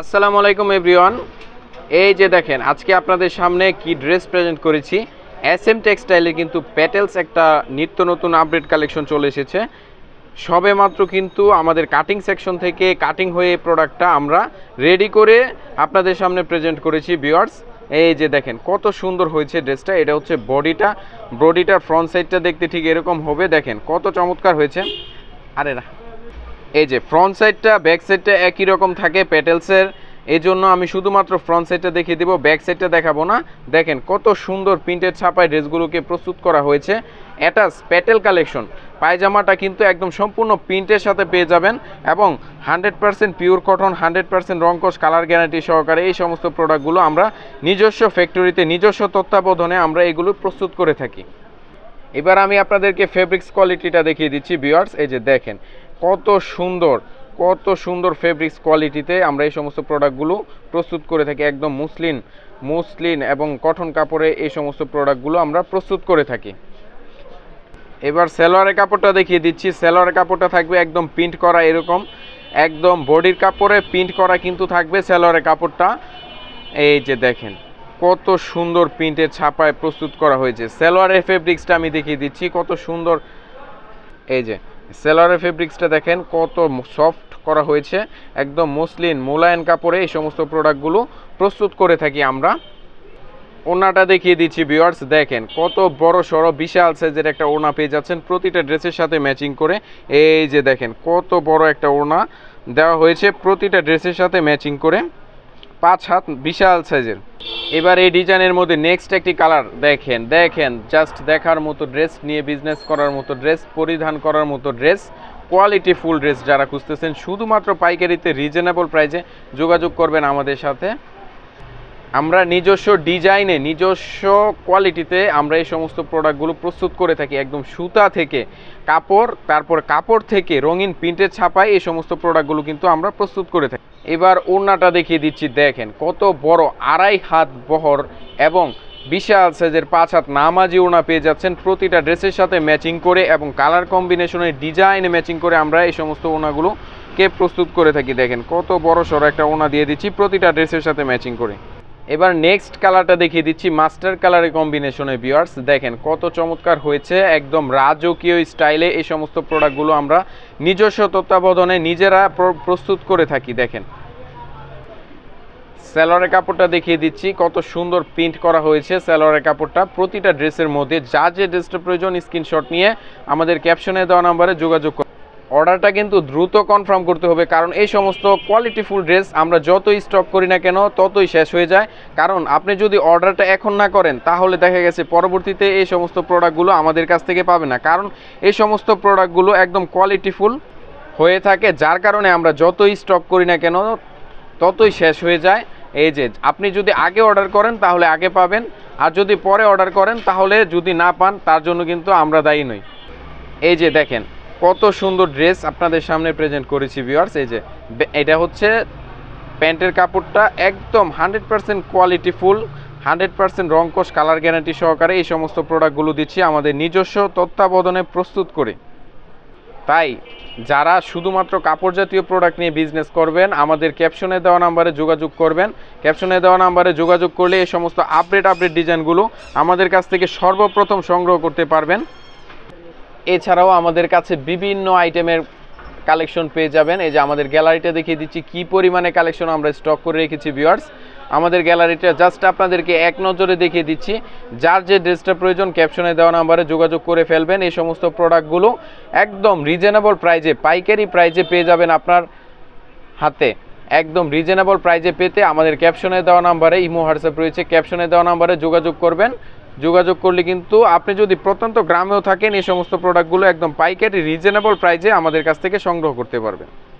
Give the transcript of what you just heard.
আসসালামু আলাইকুম এভরিওয়ান। এই যে দেখেন, আজকে আপনাদের সামনে কি ড্রেস প্রেজেন্ট করেছি। এস এম টেক্সটাইলে কিন্তু প্যাটেলস একটা নিত্য নতুন আপডেট কালেকশন চলে এসেছে। সবে মাত্র কিন্তু আমাদের কাটিং সেকশন থেকে কাটিং হয়ে প্রোডাক্টটা আমরা রেডি করে আপনাদের সামনে প্রেজেন্ট করেছি বিয়ার্স এই যে দেখেন, কত সুন্দর হয়েছে ড্রেসটা। এটা হচ্ছে বডিটা বডিটার ফ্রন্ট সাইডটা দেখতে ঠিক এরকম হবে। দেখেন, কত চমৎকার হয়েছে। আরে না। এই যে ফ্রন্ট সাইডটা ব্যাক সাইডটা একই রকম থাকে প্যাটেলসের এই জন্য আমি শুধুমাত্র ফ্রন্ট সাইডটা দেখিয়ে দিব ব্যাক সাইডটা দেখাবো না। দেখেন কত সুন্দর প্রিন্টের ছাপায় ড্রেসগুলোকে প্রস্তুত করা হয়েছে। অ্যাটাস প্যাটেল কালেকশন পায়জামাটা কিন্তু একদম সম্পূর্ণ প্রিন্টের সাথে পেয়ে যাবেন এবং hundred percent pure cotton hundred percent রঙ্কশ colour guarantee সহকারে এই সমস্ত প্রোডাক্টগুলো আমরা নিজস্ব ফ্যাক্টরিতে নিজস্ব তত্ত্বাবধানে আমরা এগুলো প্রস্তুত করে থাকি। এবার আমি আপনাদেরকে ফেব্রিক্স কোয়ালিটিটা দেখিয়ে দিচ্ছি বিয়ার্স এই যে দেখেন কত সুন্দর কত সুন্দর ফেব্রিক্স কোয়ালিটিতে আমরা এই সমস্ত প্রোডাক্টগুলো প্রস্তুত করে থাকি। একদম মুসলিন মুসলিন এবং কটন কাপড়ে এই সমস্ত প্রোডাক্টগুলো আমরা প্রস্তুত করে থাকি। এবার সেলোয়ারের কাপড়টা দেখিয়ে দিচ্ছি। সেলোয়ারের কাপড়টা থাকবে একদম প্রিন্ট করা এরকম। একদম বডির কাপড়ে প্রিন্ট করা কিন্তু থাকবে সেলোয়ারের কাপড়টা। এই যে দেখেন, কত সুন্দর প্রিন্টের ছাপায় প্রস্তুত করা হয়েছে। সেলোয়ারের ফেব্রিক্সটা আমি দেখিয়ে দিচ্ছি। কত সুন্দর, এই যে সেলোয়ারের ফেব্রিক্সটা দেখেন কত সফট করা হয়েছে, একদম মসলিন মোলায়েন কাপড়ে এই সমস্ত প্রোডাক্টগুলো প্রস্তুত করে থাকি আমরা। ওনাটা দেখিয়ে দিচ্ছি ভিউয়ার্স দেখেন কত বড় সড়ো বিশাল সাইজের একটা ওড়না পেয়ে যাচ্ছেন। প্রতিটা ড্রেসের সাথে ম্যাচিং করে, এই যে দেখেন কত বড় একটা ওড়না দেওয়া হয়েছে। প্রতিটা ড্রেসের সাথে ম্যাচিং করে। পাঁচ হাত বিশাল সাইজের। এবার এই ডিজাইনের মধ্যে নেক্সট একটি কালার দেখেন দেখেন জাস্ট দেখার মতো ড্রেস নিয়ে বিজনেস করার মতো ড্রেস পরিধান করার মতো ড্রেস কোয়ালিটি ফুল ড্রেস যারা খুঁজতেছেন, শুধুমাত্র পাইকারিতে রিজনেবল প্রাইসে যোগাযোগ করবেন আমাদের সাথে। আমরা নিজস্ব ডিজাইনে, নিজস্ব কোয়ালিটিতে আমরা এই সমস্ত প্রোডাক্টগুলো প্রস্তুত করে থাকি। একদম সুতা থেকে কাপড়, তারপর কাপড় থেকে রঙিন প্রিন্টের ছাপায় এই সমস্ত প্রোডাক্টগুলো কিন্তু আমরা প্রস্তুত করে থাকি। এবার ওড়নাটা দেখিয়ে দিচ্ছি, দেখেন কত বড় আড়াই হাত বহর এবং বিশাল সাইজের পাঁচ হাত নামাজি ওড়না পেয়ে যাচ্ছেন। প্রতিটা ড্রেসের সাথে ম্যাচিং করে এবং কালার কম্বিনেশনের ডিজাইনে ম্যাচিং করে আমরা এই সমস্ত ওড়নাগুলোকে প্রস্তুত করে থাকি। দেখেন কত বড় সড়ো একটা ওড়না দিয়ে দিচ্ছি, প্রতিটা ড্রেসের সাথে ম্যাচিং করে। এবার নেক্সট কালারটা দেখিয়ে দিচ্ছি মাস্টার কালারের কম্বিনেশনে ভিওয়ার্স দেখেন কত চমৎকার হয়েছে, একদম রাজকীয় স্টাইলে এই সমস্ত প্রোডাক্টগুলো আমরা নিজস্ব তত্ত্বাবধানে নিজেরা প্র- প্রস্তুত করে থাকি, দেখেন। স্যালোয়ারের কাপড়টা দেখিয়ে দিচ্ছি, কত সুন্দর প্রিন্ট করা হয়েছে স্যালোয়ারের কাপড়টা। প্রতিটা ড্রেসের মধ্যে যা যে ড্রেসটা প্রয়োজন স্ক্রিনশট নিয়ে আমাদের ক্যাপশনে দেওয়া নাম্বারে যোগাযোগ অর্ডারটা কিন্তু দ্রুত কনফার্ম করতে হবে, কারণ এই সমস্ত কোয়ালিটিফুল ড্রেস আমরা যতই স্টক করি না কেন ততই শেষ হয়ে যায়। কারণ আপনি যদি অর্ডারটা এখন না করেন, তাহলে দেখা গেছে পরবর্তীতে এই সমস্ত প্রোডাক্টগুলো আমাদের কাছ থেকে পাবে না। কারণ এই সমস্ত প্রোডাক্টগুলো একদম কোয়ালিটিফুল হয়ে থাকে, যার কারণে আমরা যতই স্টক করি না কেন ততই শেষ হয়ে যায়। এই যে, আপনি যদি আগে অর্ডার করেন, তাহলে আগে পাবেন, আর যদি পরে অর্ডার করেন, তাহলে যদি না পান, তার জন্য কিন্তু আমরা দায়ী নই। এই যে, দেখেন কত সুন্দর ড্রেস আপনাদের সামনে প্রেজেন্ট করেছি ভিউয়ার্স এই যে এটা হচ্ছে প্যান্টের কাপড়টা একদম hundred percent quality full hundred percent রঙ্কশ colour guarantee সহকারে এই সমস্ত প্রোডাক্টগুলো দিচ্ছি আমাদের নিজস্ব তত্ত্বাবধানে প্রস্তুত করে। তাই, যারা শুধুমাত্র কাপড় জাতীয় প্রোডাক্ট নিয়ে বিজনেস করবেন, আমাদের ক্যাপশনে দেওয়া নাম্বারে যোগাযোগ করবেন। ক্যাপশনে দেওয়া নাম্বারে যোগাযোগ করলে এই সমস্ত আপডেট আপডেট ডিজাইনগুলো আমাদের কাছ থেকে সর্বপ্রথম সংগ্রহ করতে পারবেন। এছাড়াও আমাদের কাছে বিভিন্ন আইটেমের কালেকশন পেয়ে যাবেন। এই যে আমাদের গ্যালারিটা দেখিয়ে দিচ্ছি, কি পরিমাণে কালেকশন আমরা স্টক করে রেখেছি ভিউয়ার্স আমাদের গ্যালারিটা জাস্ট আপনাদেরকে এক নজরে দেখিয়ে দিচ্ছি। যার যে ড্রেসটা প্রয়োজন ক্যাপশনে দেওয়া নাম্বারে যোগাযোগ করে ফেলবেন। এই সমস্ত প্রোডাক্টগুলো একদম রিজনেবল প্রাইজে পাইকারি প্রাইজে পেয়ে যাবেন আপনার হাতে। একদম রিজনেবল প্রাইজে পেতে আমাদের ক্যাপশনে দেওয়া নাম্বারে ইমো হোয়াটসঅ্যাপ রয়েছে ক্যাপশনে দেওয়া নাম্বারে যোগাযোগ করবেন। যোগাযোগ করলে কিন্তু আপনি যদি প্রত্যন্ত গ্রামেও থাকেন, এই সমস্ত প্রোডাক্টগুলো একদম পাইকারি রিজনেবল প্রাইজে আমাদের কাছ থেকে সংগ্রহ করতে পারবেন।